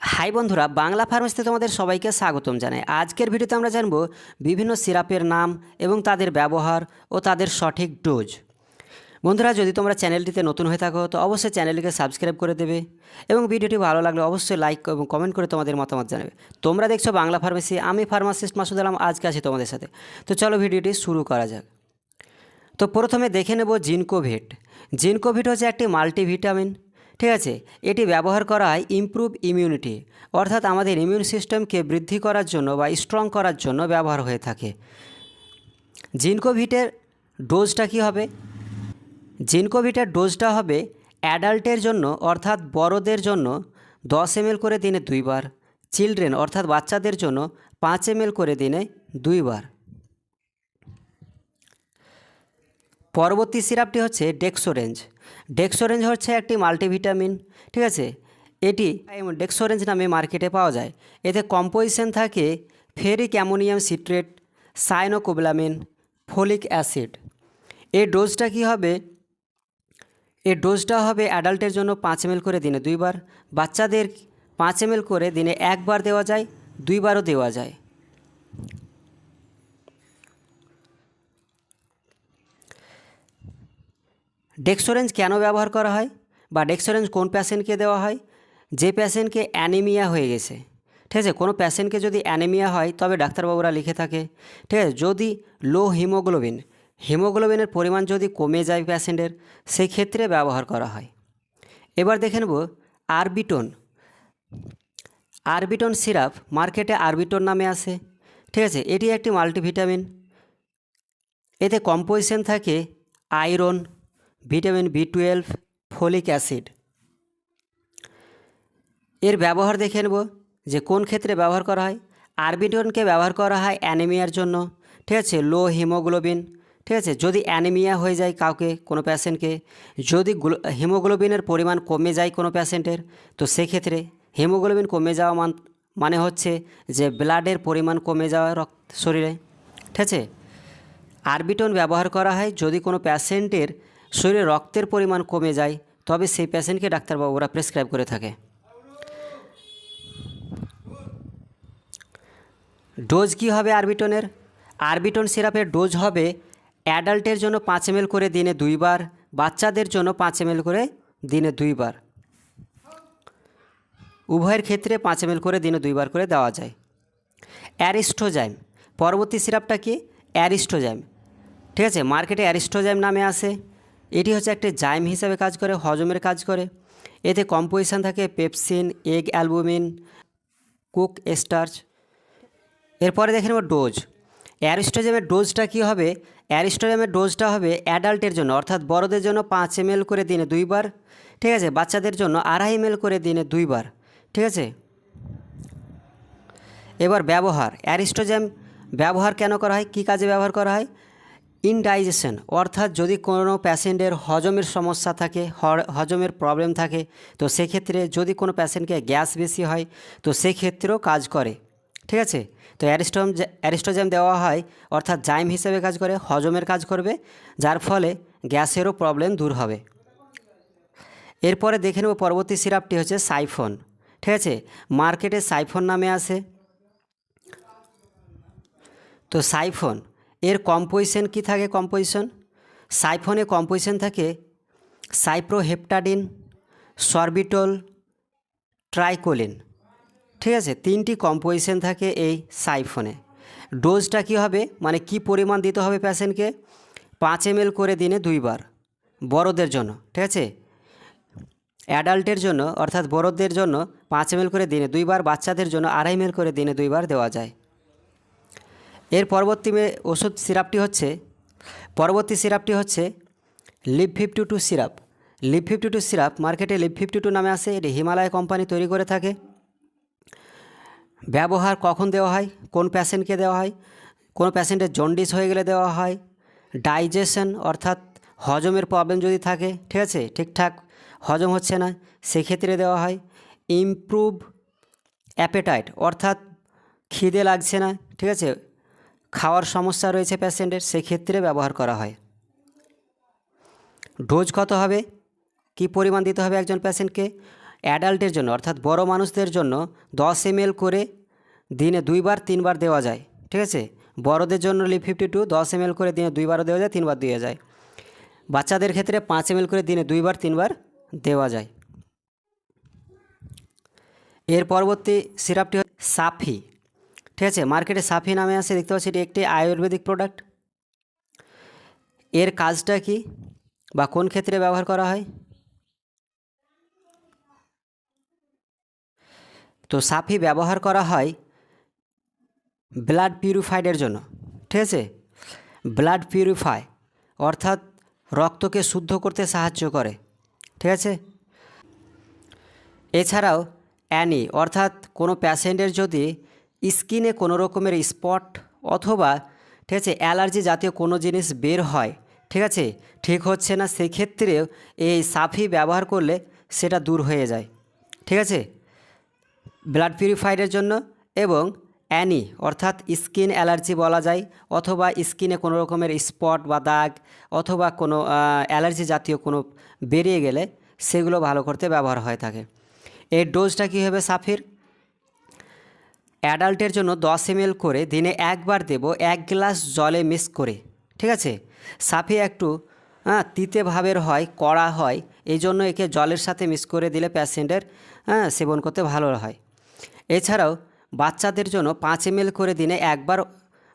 High বন্ধুরা, বাংলা ফার্মেসিতে তোমাদের সবাইকে স্বাগতম জানাই। আজকের ভিডিওতে আমরা জানব বিভিন্ন সিরাপের নাম এবং তাদের ব্যবহার ও তাদের সঠিক ডোজ। বন্ধুরা, যদি তোমরা চ্যানেলটিতে নতুন হয়ে থাকো, তো অবশ্যই চ্যানেলটিকে সাবস্ক্রাইব করে দেবে এবং ভিডিওটি ভালো লাগলে অবশ্যই লাইক এবং কমেন্ট করে তোমাদের মতামত জানাবে। তোমরা দেখছ বাংলা ফার্মেসি, আমি ফার্মাসিস্ট মাসুদ আলম, আজকে আছি তোমাদের সাথে। তো চলো ভিডিওটি শুরু করা যাক। তো প্রথমে দেখে নেব জিনকোভিট জিনকোভিট হচ্ছে একটি মাল্টিভিটামিন। ঠিক আছে, এটি ব্যবহার করা হয় ইমপ্রুভ ইমিউনিটি অর্থাৎ আমাদের ইমিউন সিস্টেমকে বৃদ্ধি করার জন্য বা স্ট্রং করার জন্য ব্যবহার হয়ে থাকে। জিনকোভিটের ডোজটা কী হবে? জিনকোভিটের ডোজটা হবে অ্যাডাল্টের জন্য, অর্থাৎ বড়দের জন্য দশ এম করে দিনে দুইবার চিলড্রেন অর্থাৎ বাচ্চাদের জন্য পাঁচ এম করে দিনে দুইবার। পরবর্তী সিরাপটি হচ্ছে ডেক্সোরেঞ্জ। ডেক্সোরেঞ্জ হচ্ছে একটি মাল্টিভিটামিন, ঠিক আছে? এটি ডেক্সোরেঞ্জ নামে মার্কেটে পাওয়া যায়। এতে কম্পোজিশন থাকে ferric ammonium citrate, cyanocobalamin, folic acid. এর ডোজটা কি হবে? এর ডোজটা হবে অ্যাডাল্টের জন্য পাঁচ এম করে দিনে দুইবার। বাচ্চাদের পাঁচ এম করে দিনে একবার দেওয়া যায়, দুইবারও দেওয়া যায়। ডেক্সোরেঞ্জ কেন ব্যবহার করা হয় বা ডেক্সোরেঞ্জ কোন প্যাশেন্টকে দেওয়া হয়? যে প্যাশেন্টকে অ্যানিমিয়া হয়ে গেছে। ঠিক আছে, কোনো প্যাশেন্টকে যদি অ্যানিমিয়া হয়, তবে ডাক্তারবাবুরা লিখে থাকে। ঠিক আছে, যদি লো হিমোগ্লোবিন হিমোগ্লোবিনের পরিমাণ যদি কমে যায় প্যাশেন্টের সেই ক্ষেত্রে ব্যবহার করা হয়। এবার দেখে নেব আরবিটন। আরবিটন সিরাপ মার্কেটে আরবিটন নামে আসে ঠিক আছে, এটি একটি মাল্টিভিটামিন এতে কম্পোজিশন থাকে iron vitamin B twelve folic acid. এর ব্যবহার দেখে নেব যে কোন ক্ষেত্রে ব্যবহার করা হয়। আরবিটনকে ব্যবহার করা হয় অ্যানিমিয়ার জন্য। ঠিক আছে, লো হিমোগ্লোবিন। ঠিক আছে, যদি অ্যানিমিয়া হয়ে যায় কাউকে, কোনো প্যাশেন্টকে। যদি হিমোগ্লোবিনের পরিমাণ কমে যায় কোনো প্যাশেন্টের, তো সেক্ষেত্রে হিমোগ্লোবিন কমে যাওয়া মান মানে হচ্ছে যে ব্লাডের পরিমাণ কমে যাওয়া রক্ত, শরীরে। ঠিক আছে, আরবিটন ব্যবহার করা হয় যদি কোনো প্যাশেন্টের শরীরে রক্তের পরিমাণ কমে যায়, তবে সেই প্যাশেন্টকে ডাক্তারবাবুরা প্রেসক্রাইব করে থাকে। ডোজ কি হবে আরবিটনের? আরবিটন সিরাপের ডোজ হবে অ্যাডাল্টের জন্য পাঁচ এম করে দিনে দুইবার, বাচ্চাদের জন্য পাঁচ এম করে দিনে দুইবার। উভয়ের ক্ষেত্রে পাঁচ এম করে দিনে দুইবার করে দেওয়া যায়। অ্যারিস্টোজাইম, পরবর্তী সিরাপটা কি? অ্যারিস্টোজাইম। ঠিক আছে, মার্কেটে অ্যারিস্টোজাইম নামে আসে এটি হচ্ছে একটি জাইম হিসাবে কাজ করে, হজমের কাজ করে। এতে কম্পোজিশন থাকে pepsin egg albumin cook starch এরপরে দেখে নেব ডোজ অ্যারিস্টোজামের ডোজটা কী হবে? অ্যারিস্টোজামের ডোজটা হবে অ্যাডাল্টের জন্য, অর্থাৎ বড়দের জন্য পাঁচ এম করে দিনে দুইবার। ঠিক আছে? বাচ্চাদের জন্য আড়াই এম করে দিনে দুইবার। ঠিক আছে? এবার ব্যবহার। অ্যারিস্টোজাম ব্যবহার কেন করা হয়? কী কাজে ব্যবহার করা হয়? ইনডাইজেশন অর্থাৎ যদি কোনো প্যাশেন্টের হজমের সমস্যা থাকে হজমের প্রবলেম থাকে, তো সেক্ষেত্রে যদি কোনো প্যাশেন্টকে গ্যাস বেশি হয়, তো সেক্ষেত্রেও কাজ করে। ঠিক আছে? তো অ্যারিস্টোম অ্যারিস্টোজাম দেওয়া হয়, অর্থাৎ জাইম হিসেবে কাজ করে, হজমের কাজ করবে, যার ফলে গ্যাসেরও প্রবলেম দূর হবে। এরপরে দেখে নেব পরবর্তী সিরাপটি হচ্ছে সাইফন। ঠিক আছে? মার্কেটে সাইফন নামে আসে তো সাইফন এর কম্পোজিশন কি থাকে কম্পোজিশন সাইফনে কম্পোজিশন থাকে সাইপ্রোহেপটাডিন, সরবিটল, ট্রাইকোলিন। ঠিক আছে? তিনটি কম্পোজিশন থাকে এই সাইফোনে। ডোজটা কি হবে? মানে কি পরিমাণ দিতে হবে প্যাশেন্টকে পাঁচ এম করে দিনে দুইবার। বড়দের জন্য। ঠিক আছে? অ্যাডাল্টের জন্য, অর্থাৎ বড়দের জন্য পাঁচ এম করে দিনে দুইবার, বাচ্চাদের জন্য আড়াই এম করে দিনে দুইবার দেওয়া যায়। এর পরবর্তী ওষুধ সিরাপটি হচ্ছে, পরবর্তী সিরাপটি হচ্ছে lip fifty two syrup. Lip fifty two syrup মার্কেটে লিপ ফিফটি টু নামে আসে এটি হিমালয় কোম্পানি তৈরি করে থাকে। ব্যবহার কখন দেওয়া হয়? কোন প্যাশেন্টকে দেওয়া হয়? কোনো প্যাশেন্টের জন্ডিস হয়ে গেলে দেওয়া হয়? ডাইজেশন অর্থাৎ হজমের প্রবলেম যদি থাকে, ঠিক আছে? ঠিকঠাক হজম হচ্ছে না, সেক্ষেত্রে দেওয়া হয় ইমপ্রুভ অ্যাপেটাইট, অর্থাৎ খিদে লাগছে না, ঠিক আছে? খাওয়ার সমস্যা রয়েছে প্যাশেন্টের, সেক্ষেত্রে ব্যবহার করা হয়। ডোজ কত হবে? কি পরিমাণ দিতে হবে একজন প্যাশেন্টকে? অ্যাডাল্টের জন্য, অর্থাৎ বড় মানুষদের জন্য দশ এম করে দিনে দুইবার, তিনবার দেওয়া যায়। ঠিক আছে? বড়দের জন্য লিপ ফিফটি টু দশ এম করে দিনে দুইবারও দেওয়া যায়, তিনবার দেওয়া যায়। বাচ্চাদের ক্ষেত্রে পাঁচ এম করে দিনে দুইবার, তিনবার দেওয়া যায়। এর পরবর্তী সিরাপটি সাফি। ঠিক আছে মার্কেটে সাফি নামে আছে, দেখতে পাচ্ছি এটি একটি আয়ুর্বেদিক প্রোডাক্টের কাজটা কি বা কোন ক্ষেত্রে ব্যবহার করা হয়? তো সাফি ব্যবহার করা হয় ব্লাড পিউরিফাইডের জন্য, ঠিক আছে? ব্লাড পিউরিফাই অর্থাৎ রক্তকে শুদ্ধ করতে সাহায্য করে, ঠিক আছে? এছাড়াও অ্যানি অর্থাৎ কোনো প্যাশেন্টের যদি স্কিনে কোনো রকমের স্পট অথবা, ঠিক আছে, অ্যালার্জি জাতীয় কোনো জিনিস বের হয়, ঠিক আছে, ঠিক হচ্ছে না, সেক্ষেত্রেও এই সাফি ব্যবহার করলে সেটা দূর হয়ে যায়, ঠিক আছে? ব্লাড পিউরিফায়ারের জন্য এবং অ্যানি, অর্থাৎ স্কিন অ্যালার্জি বলা যায়, অথবা স্কিনে কোনো রকমের স্পট বা দাগ অথবা কোনো অ্যালার্জি জাতীয় কোনো বেরিয়ে গেলে সেগুলো ভালো করতে ব্যবহার হয়ে থাকে। এর ডোজটা কী হবে সাফির? অ্যাডাল্টের জন্য দশ এম করে দিনে একবার দেব এক গ্লাস জলে মিক্স করে, ঠিক আছে? সাফে একটু হ্যাঁ তিতে ভাবের হয়, কড়া হয় এই জন্য একে জলের সাথে মিক্স করে দিলে প্যাসেন্টের হ্যাঁ সেবন করতে ভালো হয়। এছাড়াও বাচ্চাদের জন্য পাঁচ এম করে দিনে একবার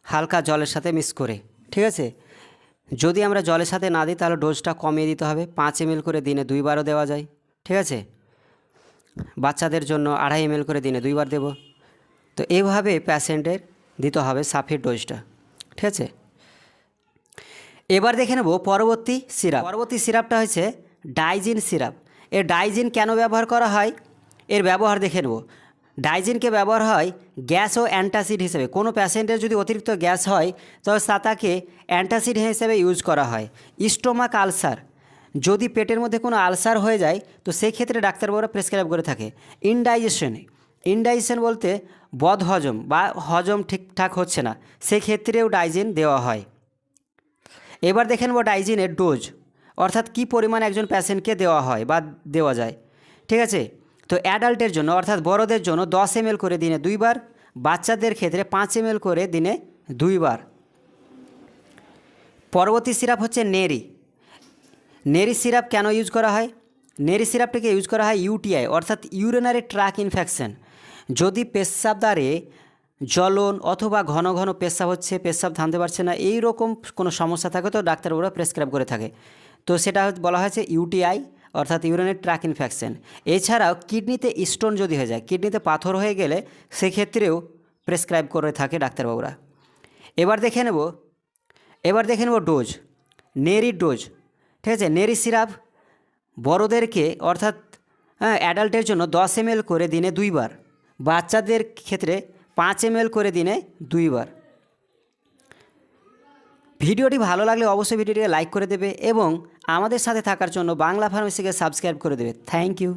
হালকা জলের সাথে মিক্স করে, ঠিক আছে? যদি আমরা জলের সাথে না দিই, তাহলে ডোজটা কমিয়ে দিতে হবে। পাঁচ এম করে দিনে দুইবারও দেওয়া যায়, ঠিক আছে? বাচ্চাদের জন্য আড়াই এম করে দিনে দুইবার দেব। তো এভাবে প্যাশেন্টের দিতে হবে সাফির ডোজটা ঠিক আছে? এবার দেখে নেব পরবর্তী সিরাপ পরবর্তী সিরাপটা হয়েছে ডাইজিন সিরাপ এর ডাইজিন কেন ব্যবহার করা হয়? এর ব্যবহার দেখে নেব। ডাইজিনকে ব্যবহার হয় গ্যাস ও অ্যান্টাসিড হিসেবে। কোনো প্যাশেন্টের যদি অতিরিক্ত গ্যাস হয়, তবে তাকে অ্যান্টাসিড হিসেবে ইউজ করা হয়। স্টোমাক আলসার যদি পেটের মধ্যে কোনো আলসার হয়ে যায়, তো সেই ক্ষেত্রে ডাক্তারবাবুরা প্রেসক্রাইব করে থাকে। ইনডাইজেশনে ইনডাইজেশন বলতে বদ হজম বা হজম ঠিকঠাক হচ্ছে না, সেক্ষেত্রেও ডাইজিন দেওয়া হয়। এবার দেখে নেব ডাইজিনের ডোজ, অর্থাৎ কী পরিমাণ একজন প্যাশেন্টকে দেওয়া হয় বা দেওয়া যায়। ঠিক আছে? তো অ্যাডাল্টের জন্য, অর্থাৎ বড়দের জন্য দশ এম করে দিনে দুইবার, বাচ্চাদের ক্ষেত্রে পাঁচ এম করে দিনে দুইবার। পরবর্তী সিরাপ হচ্ছে নেরি। নেরি সিরাপ কেন ইউজ করা হয়? নেরি সিরাপটিকে ইউজ করা হয় ইউটিআই, অর্থাৎ ইউরিনারি ট্র্যাক ইনফেকশন। যদি পেশাবদারে জ্বলন অথবা ঘন ঘন পেশাব হচ্ছে, পেশাব থামতে পারছে না, এই রকম কোনো সমস্যা থাকে তো ডাক্তারবাবুরা প্রেসক্রাইব করে থাকে। তো সেটা বলা হয়েছে ইউটিআই অর্থাৎ ইউরিনের ট্র্যাক ইনফেকশন। এছাড়াও কিডনিতে স্টোন যদি হয়ে যায়, কিডনিতে পাথর হয়ে গেলে সেক্ষেত্রেও প্রেসক্রাইব করে থাকে ডাক্তারবাবুরা। এবার দেখে নেব, এবার দেখে নেব ডোজ, নেরি ডোজ, ঠিক আছে? নেরি সিরাপ বড়োদেরকে অর্থাৎ হ্যাঁ অ্যাডাল্টের জন্য দশ এম করে দিনে দুইবার। বাচ্চাদের ক্ষেত্রে পাঁচ এম করে দিনে দুইবার। ভিডিওটি ভালো লাগলে অবশ্যই ভিডিওটিকে লাইক করে দেবে এবং আমাদের সাথে থাকার জন্য বাংলা ফার্মেসিকে সাবস্ক্রাইব করে দেবে। Thank you.